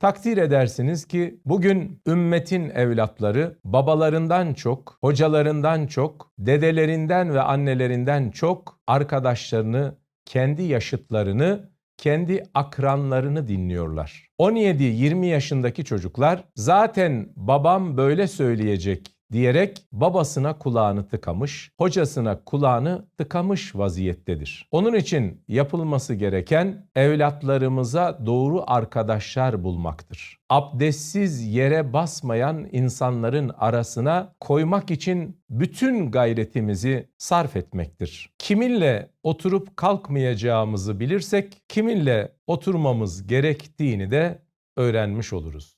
Takdir edersiniz ki bugün ümmetin evlatları babalarından çok, hocalarından çok, dedelerinden ve annelerinden çok arkadaşlarını, kendi yaşıtlarını, kendi akranlarını dinliyorlar. 17-20 yaşındaki çocuklar zaten babam böyle söyleyecek diyerek babasına kulağını tıkamış, hocasına kulağını tıkamış vaziyettedir. Onun için yapılması gereken evlatlarımıza doğru arkadaşlar bulmaktır. Abdestsiz yere basmayan insanların arasına koymak için bütün gayretimizi sarf etmektir. Kiminle oturup kalkmayacağımızı bilirsek kiminle oturmamız gerektiğini de öğrenmiş oluruz.